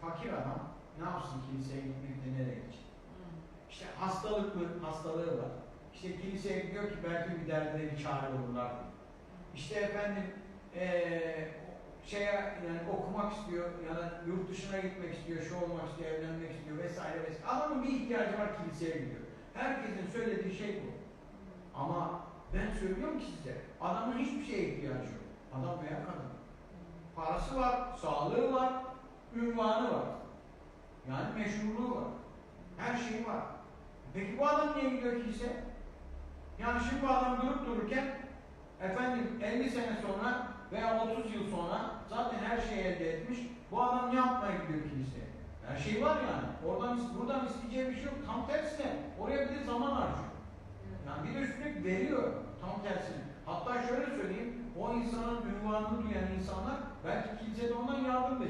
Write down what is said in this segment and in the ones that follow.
fakir adam ne yapsın kiliseye gitmekte nereye gidecek? İşte hastalık mı? Hastalığı var. İşte kiliseye gidiyor ki belki bir derdine bir çare olurlar. İşte efendim eee şeye yani okumak istiyor ya da yurt dışına gitmek istiyor, şu olmak istiyor, evlenmek istiyor vesaire vesaire. Adamın bir ihtiyacı var kiliseye gidiyor. Herkesin söylediği şey bu. Ama ben söylüyorum ki size adamın hiçbir şeye ihtiyacı yok. Adam veya kadın. Parası var, sağlığı var, ünvanı var. Yani meşhurluğu var. Her şeyi var. Peki bu adam niye gidiyor kilise? Yani şimdi bu adam durup dururken efendim 50 sene sonra veya 30 yıl sonra zaten her şeyi elde etmiş. Bu adam ne yapmaya gidiyor kiliseye? Her şey var yani. Oradan buradan isteyeceği bir şey yok. Tam tersine oraya bir de zaman harcıyor. Yani bir de üstüne veriyor tam tersine. Hatta şöyle söyleyeyim, o insanın ünvanını duyan insanlar belki kilisede ondan yardım da.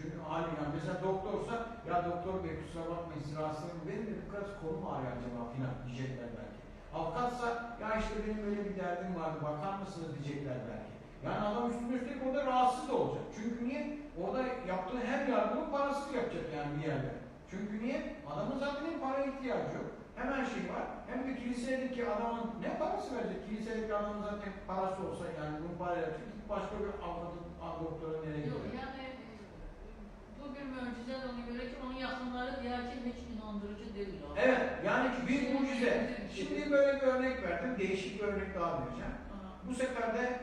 Çünkü hali yani mesela doktorsa, ya doktor bey kusura bakmayın siz rahatsızlığım benim de biraz kolum ağrıyor acaba filan diyecekler belki. Avukatsa, ya işte benim böyle bir derdim vardı bakar mısınız diyecekler belki. Yani adam üstüne üstlük orada rahatsız da olacak. Çünkü niye? Orada yaptığı her yardımın parasını yapacak yani bir yerde. Çünkü niye? Adamın zaten hem paraya ihtiyacı yok. Hemen şey var. Hem de kilisedeki adamın ne parası verecek? Kilisedeki adamın zaten parası olsa yani bunu parayla yapacak. Başka bir avukatın, doktora nereye Yok gidiyor? yani e, bu bir mucize ona göre ki onun yakınları gerçi hiç inandırıcı değil. o. Evet, yani bir mucize. Şimdi böyle bir örnek verdim. Değişik bir örnek daha vereceğim. Bu sefer de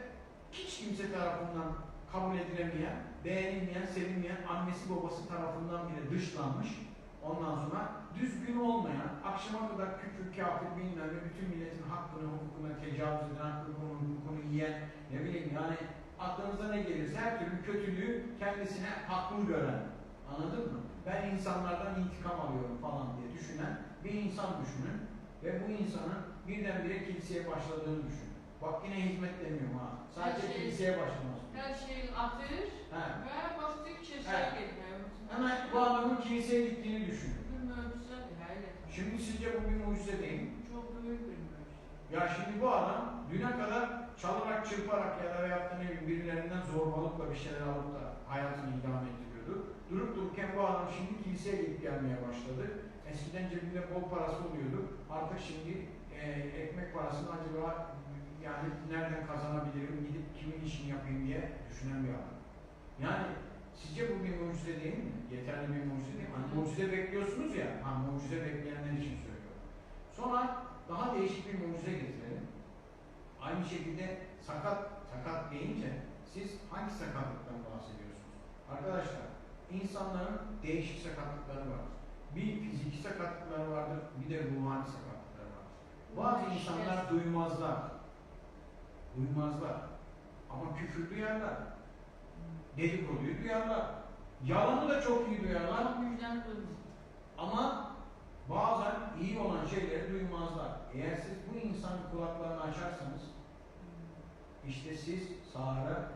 hiç kimse tarafından kabul edilemeyen, beğenilmeyen, sevilmeyen, annesi babası tarafından bile dışlanmış. Ondan sonra düzgün olmayan, akşama kadar küfür, kafir bilmem ne, bütün milletin hakkını, hukukuna tecavüz eden, hakkını, hukukunu yiyen, ne bileyim yani aklınıza ne gelirse her türlü kötülüğü kendisine haklı gören. Anladın mı? Ben insanlardan intikam alıyorum falan diye düşünen bir insan düşünün ve bu insanın birdenbire kiliseye başladığını düşünün. Bak yine hizmet demiyorum ha. Sadece şey- kiliseye başlaması. Her şeyi atır He. ve bastıkça He. şey geliyor. Hemen bu adamın kiliseye gittiğini düşünün. Şimdi sizce bu bir mucize değil mi? Çok büyük bir mucize. Ya şimdi bu adam düne kadar çalarak, çırparak ya da da ne bileyim birilerinden zorbalıkla bir şeyler alıp da hayatını idame ettiriyordu. Durup dururken bu adam şimdi kiliseye gidip gelmeye başladı. Eskiden cebinde bol parası oluyordu. Artık şimdi e, ekmek parasını acaba yani nereden kazanabilirim, gidip kimin işini yapayım diye düşünen bir adam. Yani sizce bu bir mucize değil mi? Yeterli bir mucize değil mi? Hani mucize bekliyorsunuz ya, ha mucize bekleyenler için söylüyorum. Sonra daha değişik bir mucize getirelim. Aynı şekilde sakat, sakat deyince siz hangi sakatlıktan bahsediyorsunuz? Arkadaşlar, insanların değişik sakatlıkları var. Bir fiziki sakatlıkları vardır, bir de ruhani sakatlıkları vardır. Bazı insanlar duymazlar. Duymazlar. Ama küfür duyarlar. Dedikoduyu duyarlar. Yalanı da çok iyi duyarlar. Ama bazen iyi olan şeyleri duymazlar. Eğer siz bu insanın kulaklarını açarsanız işte siz sağıra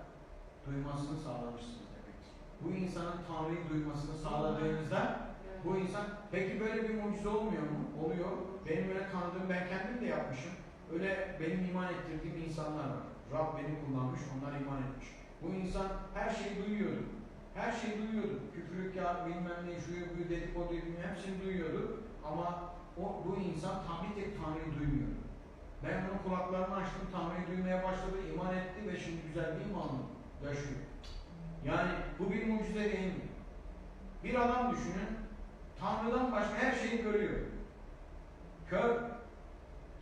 duymasını sağlamışsınız. Bu insanın Tanrı'yı duymasını sağladığınızda bu insan peki böyle bir mucize olmuyor mu? Oluyor. Benim öyle tanıdığım ben kendim de yapmışım. Öyle benim iman ettirdiğim insanlar var. Rab beni kullanmış, onlar iman etmiş. Bu insan her şeyi duyuyordu. Her şeyi duyuyordu. Küfürlük ya bilmem ne, şuyu buyu dedikodu bilmem hepsini duyuyordu. Ama o, bu insan tam bir tek Tanrı'yı duymuyordu. Ben onun kulaklarını açtım, Tanrı'yı duymaya başladı, iman etti ve şimdi güzel bir imanla yaşıyor. Yani bu bir mucize değil mi? Bir adam düşünün, Tanrı'dan başka her şeyi görüyor. Kör.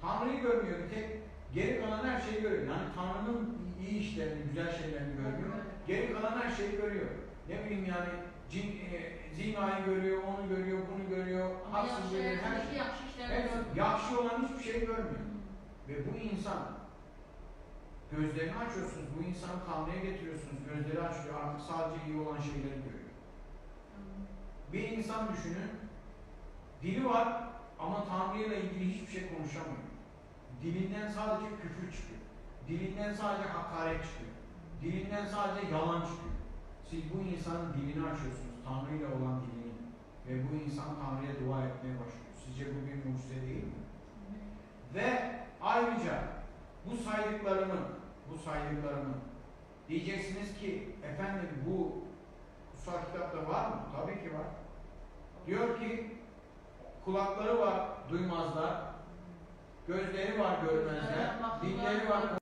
Tanrı'yı görmüyor bir tek. Geri kalan her şeyi görüyor. Yani Tanrı'nın iyi işlerini, güzel şeylerini görmüyor. Geri kalan her şeyi görüyor. Ne bileyim yani cin, e, zinayı görüyor, onu görüyor, bunu görüyor, haksız yakşı, görüyor, her yakşı, şey. yakşı görmüyor. yakşı olan hiçbir şey görmüyor. Ve bu insan gözlerini açıyorsunuz, bu insanı Tanrı'ya getiriyorsunuz, gözleri açıyor, artık sadece iyi olan şeyleri görüyor. Bir insan düşünün, dili var ama Tanrı ile ilgili hiçbir şey konuşamıyor. Dilinden sadece küfür çıkıyor. Dilinden sadece hakaret çıkıyor. Dilinden sadece yalan çıkıyor. Siz bu insanın dilini açıyorsunuz, Tanrı ile olan dilini. Ve bu insan Tanrı'ya dua etmeye başlıyor. Sizce bu bir mucize değil mi? Ve ayrıca bu saydıklarımı, bu saydıklarımı diyeceksiniz ki efendim bu kutsal kitapta var mı? Tabii ki var. Diyor ki kulakları var duymazlar, gözleri var görmezler, dilleri var